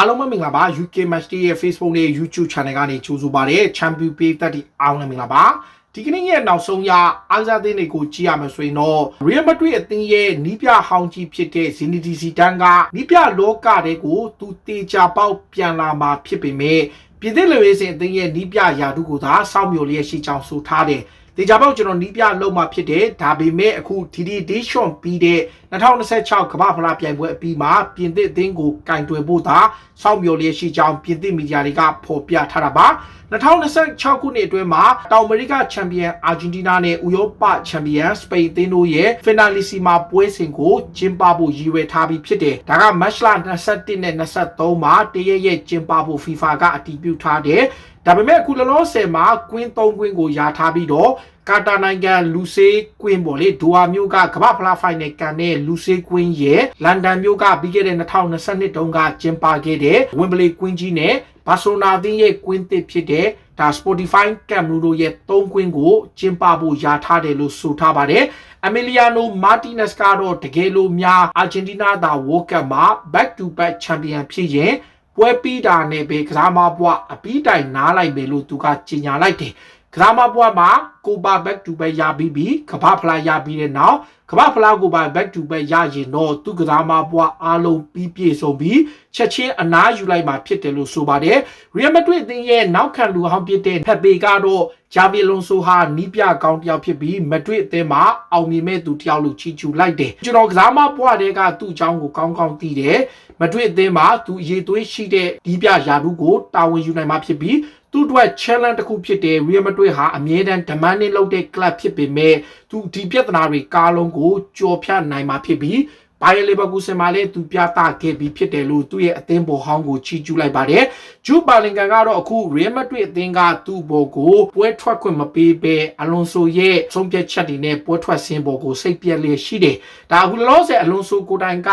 အားလုံးပဲမင်္ဂလာပါ UK Match Day ရဲ့ Facebook နဲ့ YouTube Channel ကနေကြိုဆိုပါရစေ Champion Pay တက်တီအားလုံးပဲမင်္ဂလာပါဒီကနေ့ရဲ့နောက်ဆုံးရအားစားသင်းတွေကိုကြည့်ရမယ်ဆိုရင်တော့ Real Madrid အသင်းရဲ့နီးပြဟောင်းကြီးဖြစ်တဲ့ Zinedine Zidane ကနီးပြလောကတွေကိုသူတေချာပေါက်ပြန်လာမှာဖြစ်ပေမဲ့ပြည်သစ်လူရေးစဉ်အသင်းရဲ့နီးပြယာတုကိုသာစောင့်မျှော်လျက်ရှိကြောင်းဆိုထားတယ်တေချာပေါက်ကျွန်တော်နီးပြလုံးမှာဖြစ်တယ်ဒါပေမဲ့အခု TD Dishon ပြီးတဲ့ 2026ကမ္ဘာဖလားပြိုင်ပွဲအပြီးမှာပြင်သစ်အသင်းကိုကင်တွယ်ဖို့သာစောင့်မျှော်လျက်ရှိကြောင်းပြင်သစ်မီဒီယာတွေကဖော်ပြထားတာပါ2026ခုနှစ်အတွင်းမှာတောင်အမေရိကချန်ပီယံအာဂျင်တီးနားနဲ့ဥရောပချန်ပီယံစပိန်အသင်းတို့ရဲ့ Finalissima ပွဲစဉ်ကိုကျင်းပဖို့ရည်ရွယ်ထားပြီးဖြစ်တယ်။ဒါက match လ21နဲ့23မှာတရရဲ့ကျင်းပဖို့ FIFA ကအတည်ပြုထားတယ်။ဒါပေမဲ့အခုလောလောဆယ်မှာကွင်း3ကွင်းကိုယာထားပြီးတော့ ကာတာနိုင်ငံလူဆေးကွင်းပေါ်လေဒိုဟာမြို့ကကမ္ဘာဖလားဖိုင်နယ်ကန်တဲ့လူဆေးကွင်းရဲ့လန်ဒန်မြို့ကပြီးခဲ့တဲ့2022တုန်းကကျင်းပခဲ့တဲ့ဝင်ဘလီကွင်းကြီးနဲ့ဘာဆိုနာသင်းရဲ့ကွင်းသစ်ဖြစ်တဲ့ဒါ Spotify Camp Nou ရဲ့၃ကွင်းကိုကျင်းပဖို့ယာထားတယ်လို့ဆိုထားပါတယ်။ Emiliano Martinez ကတော့တကယ်လို့များအာဂျင်တီးနားသာ World Cup မှာ back to back champion ဖြစ်ရင်ပွဲပြီးတာနဲ့ပဲကစားမပွားအပီးတိုင်နားလိုက်ပဲလို့သူကကြေညာလိုက်တယ်။ ကစားမပွားမှာကိုပါ back to back ရပြီးပြီးကမ္ဘာဖလားရပြီးတဲ့နောက်ကမ္ဘာဖလားကိုပါ back to back ရရင်တော့သူကစားမပွားအားလုံးပြီးပြည့်စုံပြီးချက်ချင်းအနားယူလိုက်မှာဖြစ်တယ်လို့ဆိုပါတယ်။ Real Madrid အသင်းရဲ့နောက်ခံလူဟောင်းဖြစ်တဲ့ဖက်ပေကတော့ဂျာဗီလွန်ဆိုဟာနီးပြကောင်းတယောက်ဖြစ်ပြီးမက်ဒရစ်အသင်းမှာအောင်မြင်မဲ့သူတယောက်လို့ချီးကျူးလိုက်တယ်ကျွန်တော်ကစားမပွားတဲ့ကသူ့အကြောင်းကိုကောင်းကောင်းသိတယ် မက်ဒရစ်အသင်းမှာသူအရေးသွေးရှိတဲ့ဒီပြယာတုကိုတာဝန်ယူနိုင်မှာဖြစ်ပြီးသူ့အတွက် challenge တစ်ခုဖြစ်တဲ့ Real Madrid ဟာအမြဲတမ်း demanding လုပ်တဲ့ club ဖြစ်ပေမဲ့သူဒီပြဿနာတွေကားလုံးကိုကြော်ဖြတ်နိုင်မှာဖြစ်ပြီးဘိုင်ယလီဗာကူဆင်မှာလည်းသူပြသခဲ့ပြီးဖြစ်တယ်လို့သူ့ရဲ့အသင်းပေါ်ဟောင်းကိုချီးကျူးလိုက်ပါတယ်။ဂျူပါလင်ကန်ကတော့အခု Real Madrid အသင်းကသူ့ဘောကိုပွဲထွက်ခွင့်မပေးဘဲအလွန်ဆိုရဲ့ဆုံးဖြတ်ချက်တွေနဲ့ပွဲထွက်ဆင်းပေါ်ကိုစိတ်ပြက်လျက်ရှိတယ်။ဒါအခုလောလောဆယ်အလွန်ဆိုကိုတိုင်က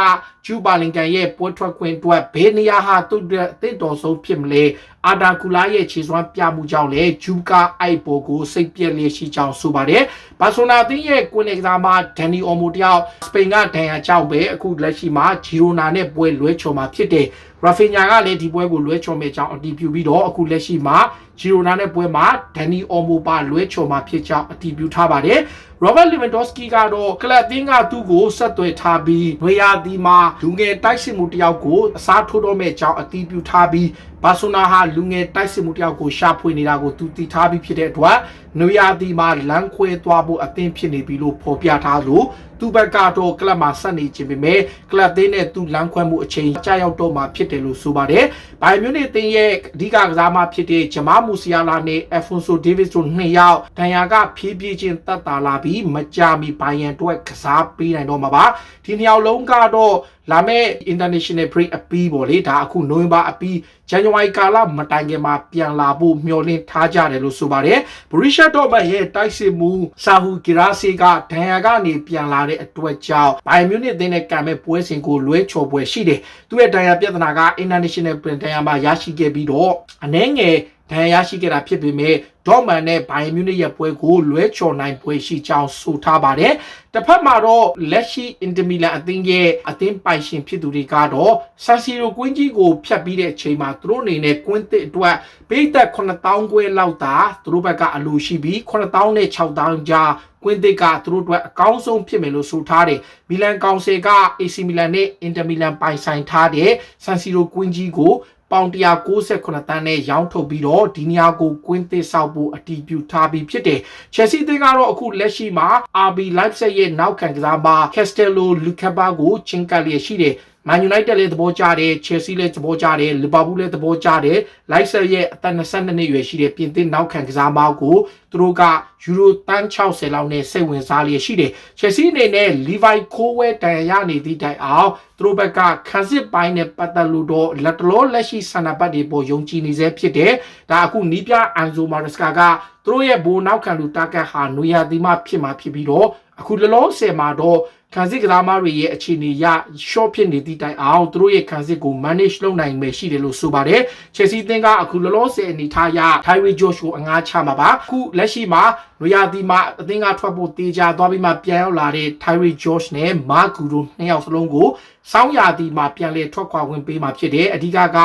ဂျူပါလင်ကန်ရဲ့ပွဲထွက်ခွင့်အတွက်ဘယ်နေရာဟာသူ့အသင်းတော်ဆုံးဖြစ်မလဲအာဒါကူလာရဲ့ခြေစွမ်းပြမှုကြောင့်လည်းဂျူကာအိုက်ဘောကိုစိတ်ပြက်လျက်ရှိကြောင်းဆိုပါတယ်။ဘာဆိုနာအသင်းရဲ့ကွင်းလေကစားမဒန်နီအော်မိုတယောက်စပိန်ကဒဏ်ရာကြောင့်ပဲအခုလက်ရှိမှာဂျီရိုနာနဲ့ပွဲလွဲချော်မှာဖြစ်တယ်။ရာဖီညာကလည်းဒီပွဲကိုလွဲချော်မဲ့ကြောင်းအတည်ပြုပြီးတော့အခုလက်ရှိမှာ ဂျီရိုနာနဲ့ပွဲမှာဒန်နီအော်မိုပါလွဲချော်မှာဖြစ်ကြောင်းအတည်ပြုထားပါတယ်။ Robert Lewandowski ကတော့ကလပ်တင်းကသူ့ကိုဆက်သွယ်ထားပြီးနွေရာသီမှာလူငယ်တိုက်စစ်မှုတယောက်ကိုအစားထိုးတော့မဲ့ကြောင်းအတည်ပြုထားပြီးဘာဆိုနာဟာလူငယ်တိုက်စစ်မှုတယောက်ကိုရှာဖွေနေတာကိုသူတည်ထားပြီးဖြစ်တဲ့အတွက်နွေရာသီမှာလမ်းခွဲသွားဖို့အသင့်ဖြစ်နေပြီလို့ဖော်ပြထားလို့သူ့ဘက်ကတော့ကလပ်မှာဆက်နေခြင်းပေမဲ့ကလပ်သေးနဲ့သူ့လမ်းခွဲမှုအချိန်ကြာရောက်တော့မှာဖြစ်တယ်လို့ဆိုပါတယ်။ဘိုင်မြူနစ်တင်းရဲ့အဓိကကစားမဖြစ်တဲ့ဂျမားမူဆီယာလာနဲ့အက်ဖွန်ဆိုဒေးဗစ်တို့နှစ်ယောက်ဒဏ်ရာကဖြည်းဖြည်းချင်းတက်တာလာပြီးမကြမီဘိုင်ယန်အတွက်ကစားပေးနိုင်တော့မှာပါ။ဒီနှစ်ယောက်လုံးကတော့လာမယ့် international break အပီးပေါ့လေဒါအခုနိုဝင်ဘာအပီးဇန်နဝါရီကာလမတိုင်ခင်မှာပြန်လာဖို့မျှော်လင့်ထားကြတယ်လို့ဆိုပါတယ်ဘရီရှာတော့မရဲ့တိုက်စစ်မှုဆာဟူဂီရာစီကဒဏ်ရာကနေပြန်လာတဲ့အတွက်ကြောင့်ဘိုင်မြူနစ်အသင်းနဲ့ကံမဲ့ပွဲစဉ်ကိုလွဲချော်ပွဲရှိတယ်သူ့ရဲ့ဒဏ်ရာပြဿနာက international print ဒဏ်ရာမှာရရှိခဲ့ပြီးတော့အနှဲငယ်ဒဏ်ရာရရှိခဲ့တာဖြစ်ပေမဲ့ ဒေါ့မန်နဲ့ဘိုင်မြူနစ်ရဲ့ပွဲကိုလွဲချော်နိုင်ပွဲရှိကြောင်းဆိုထားပါတယ်။တစ်ဖက်မှာတော့လက်ရှိအင်တမီလန်အသင်းရဲ့အသင်းပိုင်ရှင်ဖြစ်သူတွေကတော့ဆန်စီရိုကွင်းကြီးကိုဖျက်ပြီးတဲ့အချိန်မှာသူတို့အနေနဲ့ကွင်းသစ်အတွက်ပိတ်သက်9000ကျွဲလောက်သာသူတို့ဘက်ကအလိုရှိပြီး9000နဲ့6000ကြားကွင်းသစ်ကသူတို့အတွက်အကောင်းဆုံးဖြစ်မယ်လို့ဆိုထားတယ်။မီလန်ကောင်ဆယ်က AC မီလန်နဲ့အင်တာမီလန်ပိုင်ဆိုင်ထားတဲ့ဆန်စီရိုကွင်းကြီးကို ပေါင်168တန်းနဲ့ရောင်းထုတ်ပြီးတော့ဒီနေရာကိုကွင်းသစ်ဆောက်ဖို့အတည်ပြုထားပြီးဖြစ်တယ်။ Chelsea သင်းကတော့အခုလက်ရှိမှာ RB Leipzig ရဲ့နောက်ခံကစားမ Castello Lucaba ကိုချင်းကပ်လျက်ရှိတယ်။ Man United လည်းသဘောကျတယ် Chelsea လည်းသဘောကျတယ် Liverpool လည်းသဘောကျတယ် Leicester ရဲ့အသက်22နှစ်အရွယ်ရှိတဲ့ပြင်သစ်နောက်ခံကစားမကိုသူတို့ကယူရိုတန်း60လောက်နဲ့စိတ်ဝင်စားလျက်ရှိတယ် Chelsea အနေနဲ့ Levi Colwill တန်ရနေသည့်တိုင်အောင်သူတို့ဘက်ကခန်းစစ်ပိုင်းနဲ့ပတ်သက်လို့တော့လက်တလောလက်ရှိဆန္ဒပတ်တွေပေါ်ယုံကြည်နေစေဖြစ်တယ်ဒါအခုနီးပြအန်ဇိုမာရစကာကသူသူတို့ရဲ့ဘိုးနောက်ခံလူတာကတ်ဟာနွေရာသီမှဖြစ်မှာဖြစ်ပြီးတော့အခုလလောဆယ်မှာတော့ ခံစစ်ကစားမတွေရဲ့အခြေအနေရ short ဖြစ်နေသည့်တိုင်အောင်သူတို့ရဲ့ခံစစ်ကို manage လုပ်နိုင်မယ်ရှိတယ်လို့ဆိုပါတယ်။ Chelsea အသင်းကအခုလလောဆယ်အနေထားရ Tyree Josh ကိုအငှားချမှာပါ။အခုလက်ရှိမှာနွေရာသီမှာအသင်းကထွက်ဖို့တေချာသွားပြီးမှပြန်ရောက်လာတဲ့ Tyree Josh နဲ့ Mark Gudo နှစ်ယောက်စလုံးကိုစောင်းရာသီမှာပြန်လည်ထွက်ခွာဝင်ပေးမှာဖြစ်တယ်။အဓိကက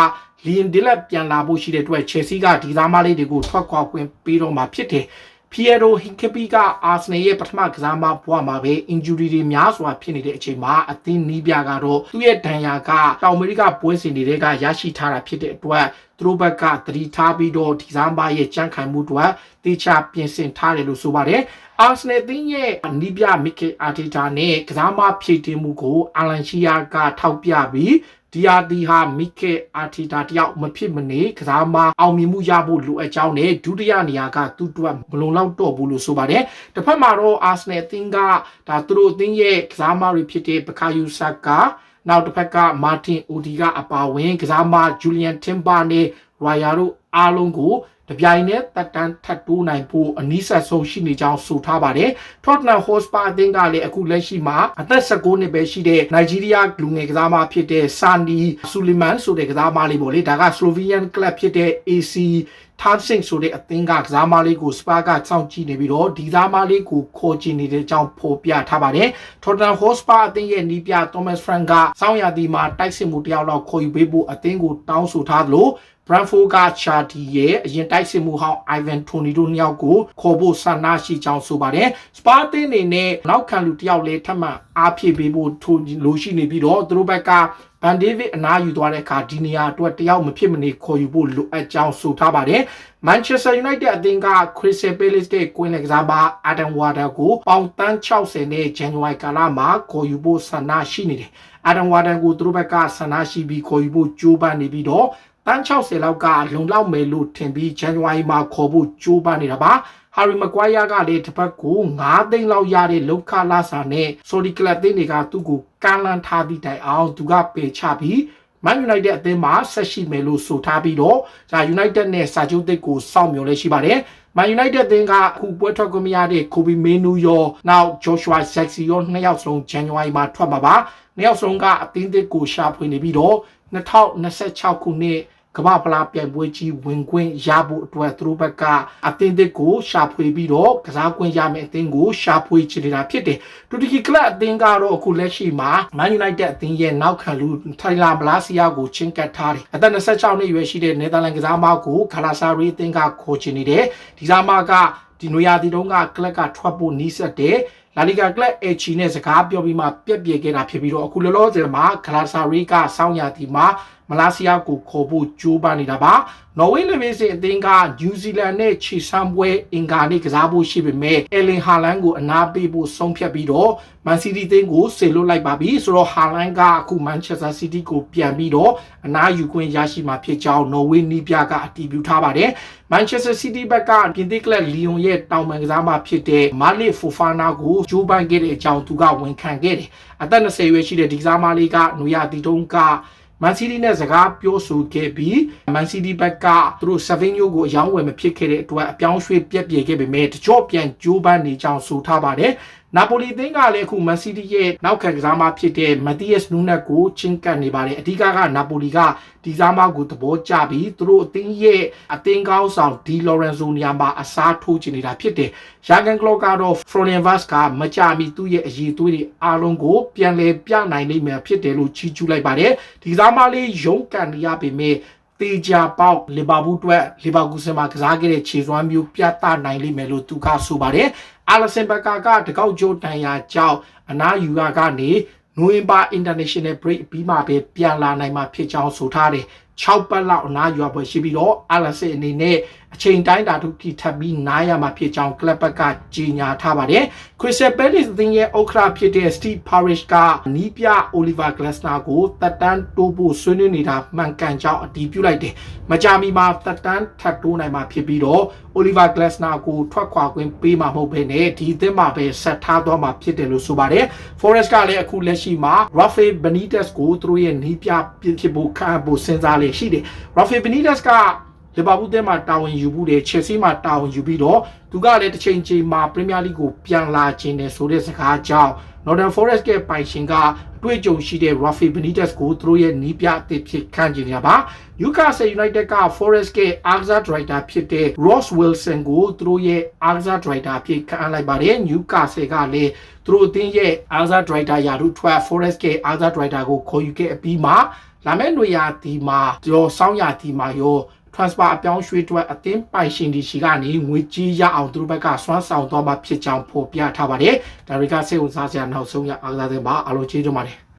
လီယန်ဒီလက်ပြန်လာဖို့ရှိတဲ့အတွက် Chelsea ကဒီသားမလေးတွေကိုထွက်ခွာခွင့်ပေးတော့မှာဖြစ်တယ်။ ဖီယရိုဟင်ကပီကအာဆနယ်ရဲ့ပထမကစားမဘွားမှာပဲ injury တွေများစွာဖြစ်နေတဲ့အချိန်မှာအသင်းနီးပြကတော့သူ့ရဲ့ဒဏ်ရာကတောင်အမေရိကပွဲစဉ်တွေကရရှိထားတာဖြစ်တဲ့အတွက်သူတို့ဘက်ကသတိထားပြီးတော့ဒီဇမ်ဘာရဲ့ကြန့်ခိုင်မှုတွေတေချာပြင်ဆင်ထားတယ်လို့ဆိုပါတယ်အာဆနယ်အသင်းရဲ့နီးပြမီကယ်အာတီတာနဲ့ကစားမဖြည့်တင်မှုကိုအာလန်ရှီယာကထောက်ပြပြီး ဒီယာဒီဟာမိကေအာတီတာတယောက်မဖြစ်မနေကစားမအောင်မြင်မှုရဖို့လိုအပ်ကြောင်းနဲ့ဒုတိယနေရာကသူ့အတွက်မလုံလောက်တော့ဘူးလို့ဆိုပါတယ်။တစ်ဖက်မှာတော့အာဆနယ်အသင်းကဒါသူတို့အသင်းရဲ့ကစားမတွေဖြစ်တဲ့ဘကာယူဆာကာနောက်တစ်ဖက်ကမာတင်အိုဒီကအပါဝင်ကစားမဂျူလီယန်တင်ပါနဲ့ရိုယာတို့အားလုံးကို တပြိုင်နက်တက်တန်းထပ်တိုးနိုင်ဖို့အနည်းဆက်ဆုံးရှိနေကြောင်းဆိုထားပါတယ်။ Tottenham Hotspur အသင်းကလည်းအခုလက်ရှိမှာအသက်19နှစ်ပဲရှိတဲ့နိုင်ဂျီးရီးယားလူငယ်ကစားမဖြစ်တဲ့ Sani Suleiman ဆိုတဲ့ကစားမလေးပေါ့လေဒါက Slovenian club ဖြစ်တဲ့ AC ထားစင်ဆိုတဲ့အသင်းကကစားမလေးကိုစပါကစောင့်ကြည့်နေပြီးတော့ဒီသားမလေးကိုခေါ်ချင်နေတဲ့အကြောင်းဖော်ပြထားပါတယ်။ Tottenham Hotspur အသင်းရဲ့နီးပြ Thomas Frank ကစောင့်ရသည်မှာတိုက်စစ်မှုတယောက်လောက်ခေါ်ယူပေးဖို့အသင်းကိုတောင်းဆိုထားသလို Brentford က Chardy ရဲ့အရင်တိုက်စစ်မှုဟောင်း Ivan Toney တို့နှစ်ယောက်ကိုခေါ်ဖို့ဆန္ဒရှိကြောင်းဆိုပါတယ်။ Spa အသင်းအနေနဲ့နောက်ခံလူတယောက်လေးထပ်မံအားဖြည့်ပေးဖို့ထိုလိုရှိနေပြီးတော့သူတို့ဘက်ကဗန်ဒေးဗစ်အနားယူသွားတဲ့အခါဒီနေရာအတွက်တယောက်မဖြစ်မနေခေါ်ယူဖို့လိုအပ်ကြောင်းဆိုထားပါတယ်။ Manchester United အသင်းက Crystal Palace တဲ့ကွင်းလက်ကစားပါ Adam Warder ကိုပေါင်တန်း60နဲ့ January ကာလမှာခေါ်ယူဖို့ဆန္ဒရှိနေတယ်။ Adam Warder ကိုသူတို့ဘက်ကဆန္ဒရှိပြီးခေါ်ယူဖို့ကြိုးပမ်းနေပြီးတော့ တန်း60လောက်ကလုံလောက်မယ်လို့ထင်ပြီး January မှာခေါ်ဖို့ကြိုးပမ်းနေတာပါ။ Harry Maguire ကလည်းတစ်ပတ်ကို9သိန်းလောက်ရတဲ့လောက်ခလာစာနဲ့ Saudi Club အသင်းတွေကသူ့ကိုကမ်းလှမ်းထားသည့်တိုင်အောင်သူကပယ်ချပြီး Man United အသင်းမှာဆက်ရှိမယ်လို့ဆိုထားပြီးတော့ဒါ United နဲ့စာချုပ်သစ်ကိုစောင့်မျှော်လဲရှိပါတယ်။ Man United အသင်းကအခုပွဲထွက်ခွင့်မရတဲ့ Kobe Menu ရောနောက် Joshua Zexi ရောနှစ်ယောက်စလုံး January မှာထွက်မှာပါ။နှစ်ယောက်စလုံးကအသင်းသစ်ကိုရှာဖွေနေပြီးတော့ 2026ခုနှစ်ကမ္ဘာဖလားပြိုင်ပွဲကြီးဝင်ခွင့်ရဖို့အတွက်သူတို့ဘက်ကအသင်းသစ်ကိုရှာဖွေပြီးတော့ကစားကွင်းရမယ့်အသင်းကိုရှာဖွေချင်နေတာဖြစ်တယ်။တူတကီကလပ်အသင်းကတော့အခုလက်ရှိမှာ Man United အသင်းရဲ့နောက်ခံလူထိုင်လာဘလာစီယာကိုချင်းကပ်ထားတယ်။အသက်26နှစ်အရွယ်ရှိတဲ့နယ်သာလန်ကစားမကိုခလာဆာရီအသင်းကခေါ်ချင်နေတယ်။ဒီစားမကဒီနွေရာသီတုန်းကကလပ်ကထွက်ဖို့နီးစပ်တယ်။ လာလီဂါကလပ်အချီနဲ့စကားပြောပြီးမှပြက်ပြဲခဲ့တာဖြစ်ပြီးတော့အခုလောလောဆယ်မှာဂလာဆာရီကစောင်းရတီမှာမလာစီယာကိုခေါ်ဖို့ကြိုးပမ်းနေတာပါနော်ဝေးလေဗင်းစင်အသင်းကနယူးဇီလန်နဲ့ခြေဆမ်းပွဲအင်္ဂါနေ့ကစားဖို့ရှိပေမဲ့အယ်လင်ဟာလန်ကိုအနာပေးဖို့ဆုံးဖြတ်ပြီးတော့မန်စီးတီးအသင်းကိုဆေလွတ်လိုက်ပါပြီဆိုတော့ဟာလန်ကအခုမန်ချက်စတာစီးတီးကိုပြန်ပြီးတော့အနာယူခွင့်ရရှိမှာဖြစ်ကြောင်းနော်ဝေးနီးပြကအတည်ပြုထားပါတယ်မန်ချက်စတာစီးတီးဘက်ကပြင်သစ်ကလပ်လီယွန်ရဲ့တောင်ပန်ကစားမဖြစ်တဲ့မာလစ်ဖိုဖာနာကိုဂျိုးပန်ခဲ့တဲ့အကြောင်းသူကဝန်ခံခဲ့တယ်အသက်20ရွယ်ရှိတဲ့ဒီကစားမလေးကနွေရာသီတုန်းကမန်စီးတီးနဲ့စကားပြောဆိုခဲ့ပြီးမန်စီးတီးဘက်ကသူတို့7ညိုကိုအယောင်းဝယ်မဖြစ်ခဲ့တဲ့အတွက်အပြောင်းရွှေ့ပြက်ပြဲခဲ့ပေမဲ့တကြော့ပြန်ကြိုးပမ်းနေကြောင်းဆိုထားပါတယ် နာပိုလီအသင်းကလည်းအခုမန်စီးတီးရဲ့နောက်ခံကစားမဖြစ်တဲ့မက်တီးယက်စ်နူးနက်ကိုချင်းကပ်နေပါတယ်အဓိကကနာပိုလီကဒီစားမကိုသဘောကျပြီးသူတို့အသင်းရဲ့အသင်းကောင်းဆောင်ဒီလော်ရန်ဇိုနီယာမှာအစားထိုးချင်နေတာဖြစ်တယ်ရာဂန်ကလော့ကတော့ဖရိုလင်ဗတ်စ်ကမကြမီသူ့ရဲ့အရေးသွေးတွေအားလုံးကိုပြန်လည်ပြနိုင်လိမ့်မယ်ဖြစ်တယ်လို့ချီးကျူးလိုက်ပါတယ်ဒီစားမလေးရုန်းကန်နေရပေမဲ့ တေချာပေါက်လီဗာပူးအတွက်လီဗာပူးဆင်မှာကစားခဲ့တဲ့ခြေစွမ်းမျိုးပြသနိုင်လိမ့်မယ်လို့သူကဆိုပါတယ်အာလဆင်ဘကာကတကောက်ကျိုးတန်ရာကြောင့်အနာယူရာကနေနိုဝင်ဘာ international break ပြီးမှပဲပြန်လာနိုင်မှာဖြစ်ကြောင်းဆိုထားတယ်6ပတ်လောက်အနာယူပွဲရှိပြီးတော့အာလဆင်အနေနဲ့အချိန်တိုင်းတာထုထိထပ်ပြီးနားရမှာဖြစ်ကြောင်းကလပ်ဘက်ကကြေညာထားပါတယ်။ Crystal Palace အသင်းရဲ့ဥက္ကဋ္ဌဖြစ်တဲ့ Steve Parish ကနီးပြ Oliver Glasner ကိုတက်တန်းတိုးဖို့ဆွေးနွေးနေတာမှန်ကန်ကြောင်းအတည်ပြုလိုက်တယ်။မကြာမီမှာတက်တန်းထပ်တိုးနိုင်မှာဖြစ်ပြီးတော့ Oliver Glasner ကိုထွက်ခွာခွင့်ပေးမှာမဟုတ်ဘဲနဲ့ဒီအသင်းမှာပဲဆက်ထားသွားမှာဖြစ်တယ်လို့ဆိုပါတယ်။ Forest ကလည်းအခုလက်ရှိမှာ Rafael Benitez ကိုသူတို့ရဲ့နီးပြဖြစ်ဖို့ခံဖို့စဉ်းစားလေရှိတယ်။ Rafael Benitez ကလီဗာပူးအသင်းမှာတာဝန်ယူမှုတယ်ချယ်ဆီမှာတာဝန်ယူပြီးတော့သူကလည်းတစ်ချိန်ချိန်မှာပရီးမီယာလိကိုပြန်လာခြင်းနဲ့ဆိုတဲ့စကားကြောင့် Northern Forest ကပိုင်ရှင်ကအတွေ့အကြုံရှိတဲ့ Rafi Benitez ကိုသူတို့ရဲ့နီးပြအသစ်ဖြစ်ခန့်ကျင်နေတာပါ Newcastle United က Forest ကအားကစားဒရိုက်တာဖြစ်တဲ့ Ross Wilson ကိုသူတို့ရဲ့အားကစားဒရိုက်တာဖြစ်ခန့်လိုက်ပါတယ် Newcastle ကလည်းသူတို့အသင်းရဲ့အားကစားဒရိုက်တာယာရုထွက် Forest ကအားကစားဒရိုက်တာကိုခေါ်ယူခဲ့အပြီးမှာလာမယ့်နေရာဒီမှာကျော်စောင်းရာဒီမှာရော transfer အပြောင်းရွှေ့အတွက်အသင်းပိုင်ရှင်တွေရှိကနေငွေကြေးရအောင်သူတို့ဘက်ကစွမ်းဆောင်သွားမှာဖြစ်ကြောင်းဖော်ပြထားပါတယ်။ဒါတွေကစိတ်ဝင်စားစရာနောက်ဆုံးရအားကစားသင်းပါအားလုံးကျေးဇူးပါတယ်။